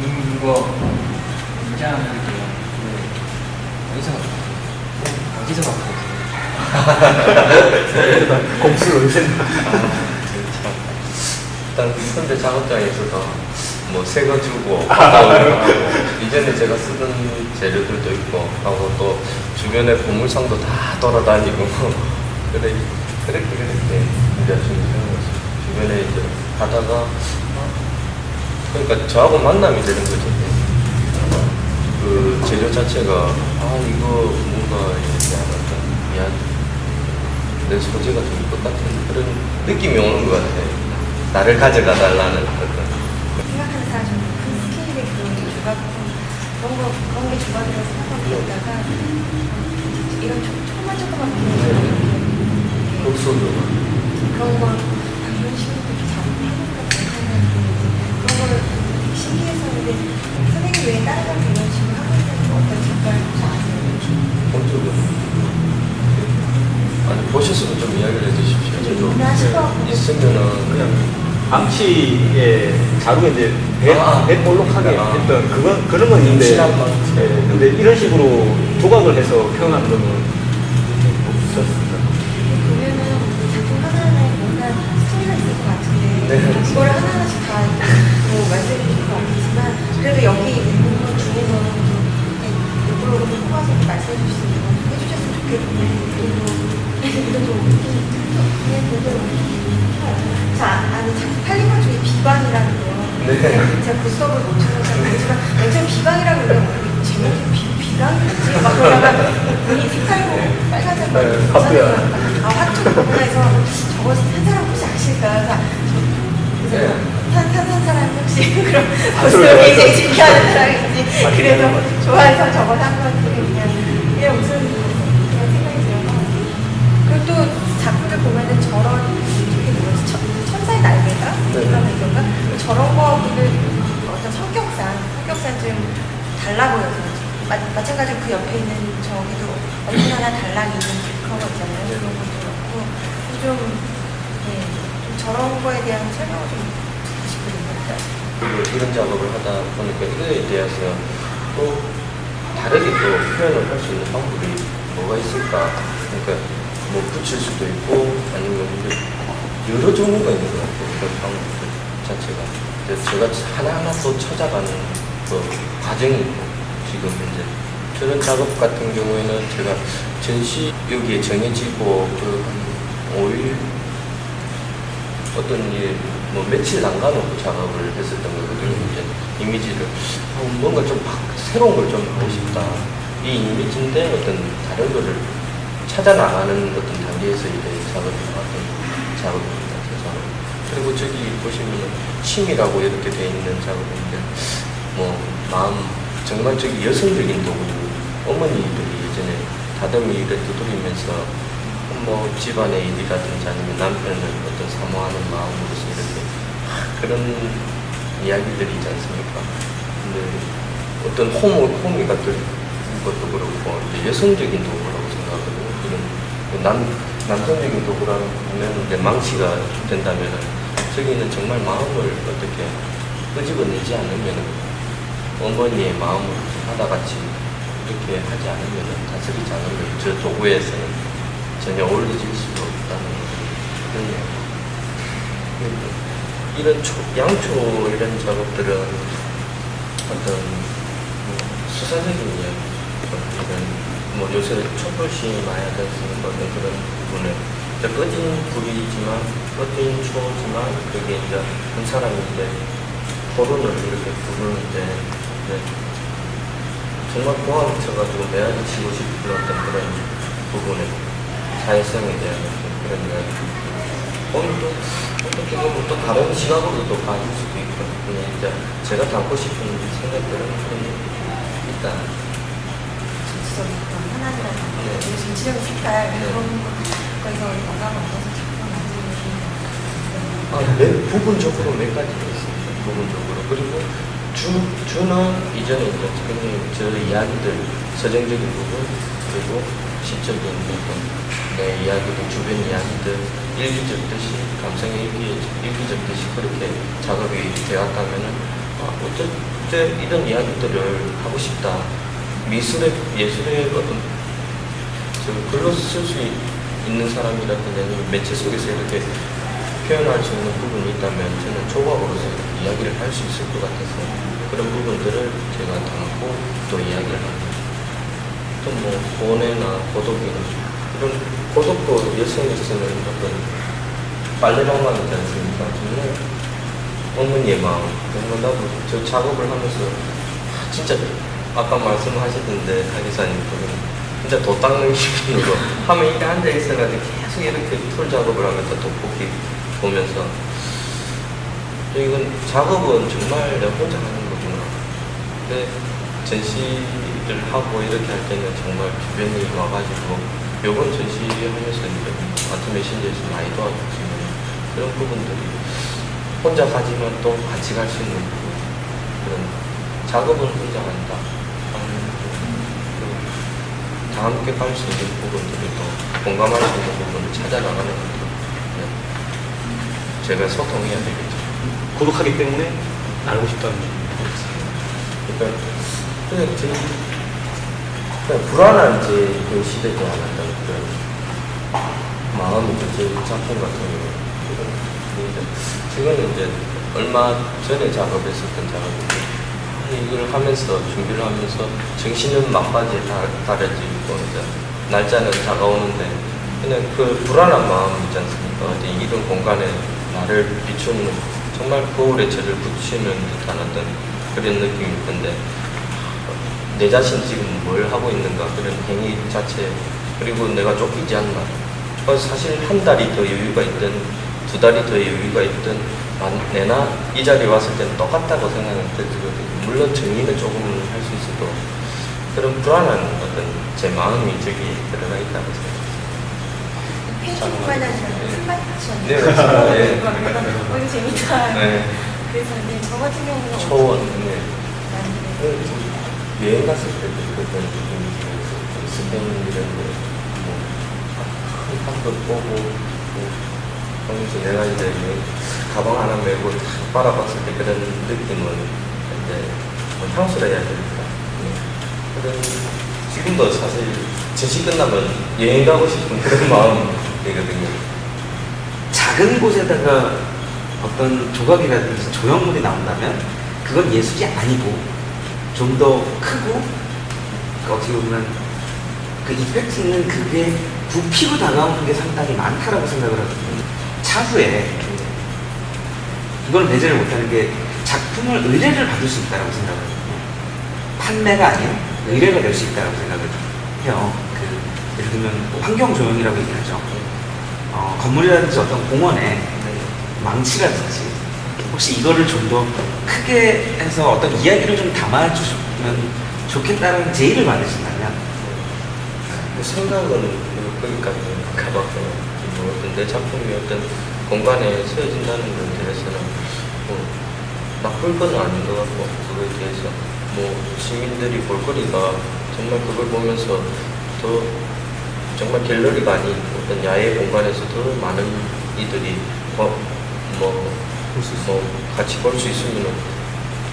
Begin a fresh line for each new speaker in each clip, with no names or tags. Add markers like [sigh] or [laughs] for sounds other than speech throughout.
음, 이거 인장해드릴게요. 어디서 어디서 봤고?
공수를 의센다. [laughs]
일단 현대 작업장에서도 뭐 새거 주고 [laughs] 하고 이제는 제가 쓰던 재료들도 있고 하고 또 주변에 보물상도 다 돌아다니고 [laughs] 그래 그렇게 그렇게 이제 준비하는 거죠. 주변에 이제 가다가 그러니까 저하고 만남이 되는 거죠. 그 재료 자체가 아 이거 뭔가 약간 미안 내 소재가 좀 똑같은 그런 느낌이 오는 것 같아요. 나를 가져가 달라는 어떤
생각하는 사람 좀큰 스케일의 그런 조각품 그런 거 그런 게 조각이라고 생각하고 있다가
보셨으면 좀 이야기를 해주십시오.
나 싶어.
있으면은 그냥
암치의 자루에 이제 배,
아.
배 볼록하게
아.
했던 그건, 그런 건 있는데. 예, 근데 이런 식으로 조각을 해서 표현한 거는 없었습니
비방이라는 거
네.
제가 그 수업을 못 찾아서 요즘 비방이라고 그러면 제목이 비, 비방이지 막 그러다가 눈이 색깔고 빨간색 막
네, 화투야.
아 화투 보면서 저거 한 사람 혹시 아실까? 그래서
네.
산, 산, 산 사람 혹시
화투를
버스에
해서.
제일 즐겨하는 사람인지
맞아요.
그래서 좋아해서 저거 산 건데 그냥 그냥 무슨 그런 생각이 들어서 그리고 또 작품을 보면은 저런 건가 저런 거를 어떤 성격상 성격상 좀 달라 보여서 마, 마찬가지로 그 옆에 있는 저기도 어느 하나 달랑 있는 그런 거 있잖아요
네.
그런 것도 그렇고 좀, 네, 좀 저런 거에 대한 설명을 좀 듣고 싶거든요
이런 작업을 하다 보니까 이거에 대해서 또 다르게 또 표현을 할 수 있는 방법이 뭐가 있을까? 그러니까 뭐 붙일 수도 있고 아니면 여러 종류가 있는 것 같아요. 그런 방법들 자체가. 그래서 제가 하나하나 또 찾아가는 그 과정이 있고 지금 현재 저런 작업 같은 경우에는 제가 전시 여기에 정해지고 그한 5일 어떤 일, 뭐 며칠 난간으로 작업을 했었던 거거든요. 이제 이미지를 아, 뭔가 좀 바, 새로운 걸 좀 하고 싶다. 이 이미지인데 어떤 다른 거를 찾아 나가는 어떤 단계에서 이제 작업이 나왔던 작업입니다. 제 작업. 그리고 저기 보시면 침이라고 이렇게 돼 있는 작업인데 뭐 마음 정말 저기 여성적인 도구 어머니들이 예전에 다듬이를 두드리면서 뭐 집안의 일이라든지 아니면 남편을 어떤 사모하는 마음으로서 이렇게 그런 이야기들이 있지 않습니까? 근데 어떤 호모, 호미 같은 것도 그렇고 여성적인 도구라고 생각하거든요. 이런 남, 남성적인 도구라면 이제 망치가 된다면 저기는 정말 마음을 어떻게 끄집어내지 않으면 어머니의 마음을 하다같이 이렇게 하지 않으면 다스리지 않으면 저 도구에서는 전혀 어울려질 수가 없다는 그런 이야기. 이런 초, 양초 이런 작업들은 어떤 뭐 수사적인 이런 뭐 요새 촛불시 많이 하지 않습니까? 어떤 그런 부분을 이제 꺼진 불이지만 꺼진 초지만 그게 이제 한 사람이 이제 토론을 이렇게 부르는데 이제 정말 공항 쳐가지고 매야지 치고 싶은 어떤 그런 부분에 사회성에 대한 그런 이야기. 또 어떻게 보면 또 다른 시각으로 또 봐줄 수도 있고 그냥 이제 제가 담고 싶은 생각들은 있다.
전체적인 그런 하나하나
네.
전체적인 색깔
네.
그런
아, 몇, 부분적으로 몇 가지가 있습니다. 부분적으로. 그리고 주, 주는 이전에 저 이야기들, 서정적인 부분, 그리고 시적인 부분, 내 이야기들, 주변 이야기들, 일기 적듯이, 감성의 일기, 일기 적듯이 그렇게 작업이 되었다면은 아, 어쨌든 이런 이야기들을 하고 싶다. 미술의 예술의 어떤 저 글로 쓸 수 사람이라든지 아니면 매체 속에서 이렇게 표현할 수 있는 부분이 있다면 저는 조각으로서 이야기를 할 수 있을 것 같아서 그런 부분들을 제가 담고 또 이야기를 합니다. 또뭐 고뇌나 고독이나 이런 고독도 여성에서는 어떤 빨래방망이지 않습니까? 정말 어머니의 마음. 정말 나도 저 작업을 하면서 아, 진짜 아까 말씀하셨던데 하기사님 진짜 도 닦는 기분으로 하면 이렇게 앉아 있어가지고 계속 이렇게 툴 작업을 하면서 돋보기 보면서 이건 작업은 정말 내가 혼자 하는 거구나. 근데 전시를 하고 이렇게 할 때는 정말 주변이 와가지고 요번 전시하면서 이제 아트 메신저에서 많이 도와줬지만 그런 부분들이 혼자 가지만 또 같이 갈 수 있는 부분 그런 작업은 혼자 한다 다 함께 갈 수 있는 부분들을 또 공감할 수 있는 부분을 찾아나가는 것도 네. 제가 소통해야 되겠죠.
고독하기 때문에 알고 싶다는
그러니까 그냥 제 그냥 불안한 제그 시대에 대한 어떤 그런 마음이죠. 제 작품 같은 경우는. 그런 지금은 이제 얼마 전에 작업했었던 작업인데 이걸 하면서 준비를 하면서 정신은 막바지에 달- 달해지고 날짜는 다가오는데 그냥 그 불안한 마음 있지 않습니까? 이런 공간에 나를 비추는 정말 거울에 저를 붙이는 듯한 어떤 그런 느낌이 있던데 내 자신 지금 뭘 하고 있는가? 그런 행위 자체. 그리고 내가 쫓기지 않나? 어, 사실 한 달이 더 여유가 있든 두 달이 더 여유가 있든 만- 내나 이 자리에 왔을 때는 똑같다고 생각은 들거든요 물론 정리는 조금 할 수 있어도 그런 불안한 어떤 제 마음이 저기 들어가 있다고 생각해요
페이스북만 하시면 스마트션.
네, 맞습니다. 네.
어, 이거 [laughs] 재밌다.
네.
그래서 저 같은 경우는
초원 네.
나는
여행 갔을 때도 그랬던 느낌이 들어서 스페인 이런 뭐큰 한번 보고 뭐 하면서 내가 이제 가방 하나 메고 탁 바라봤을 때 그런 느낌은 이제 뭐 향수라 해야 될까 네. 그런 지금도 사실 전시 끝나면 여행 가고 싶은 그런 [laughs] 마음이거든요
작은 곳에다가 어떤 조각이라든지 조형물이 나온다면 그건 예술이 아니고 좀 더 크고 그 어떻게 보면 그 이펙트 있는 그게 부피로 다가오는 게 상당히 많다라고 생각을 하거든요. 차후에 이걸 배제를 못하는 게 작품을 의뢰를 받을 수 있다고 생각을 하거든요. 판매가 아닌 의뢰가 될 수 있다고 생각을 해요. 그 예를 들면 뭐 환경 조형이라고 얘기하죠. 어, 건물이라든지 어떤 공원에 망치라든지 혹시 이거를 좀 더 크게 해서 어떤 이야기를 좀 담아주시면 좋겠다는 제의를 받으신다면
그 생각은 그- 거기까지 가봤고요. 뭐 어떤 내 작품이 어떤 공간에 세워진다는 것에 대해서는 뭐 나쁠 건 아닌 것 같고 그거에 대해서 뭐 시민들이 볼거리가 정말 그걸 보면서 더 정말 갤러리가 아닌 어떤 야외 공간에서 더 많은 이들이 뭐, 뭐, 뭐 같이 볼 수 있으면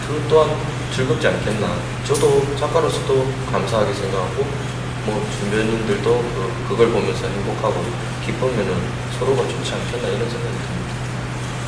그 또한 즐겁지 않겠나. 저도 작가로서도 감사하게 생각하고 뭐 주변인들도 그, 그걸 보면서 행복하고 기쁘면은 서로가 좋지 않겠나 이런 생각이 듭니다.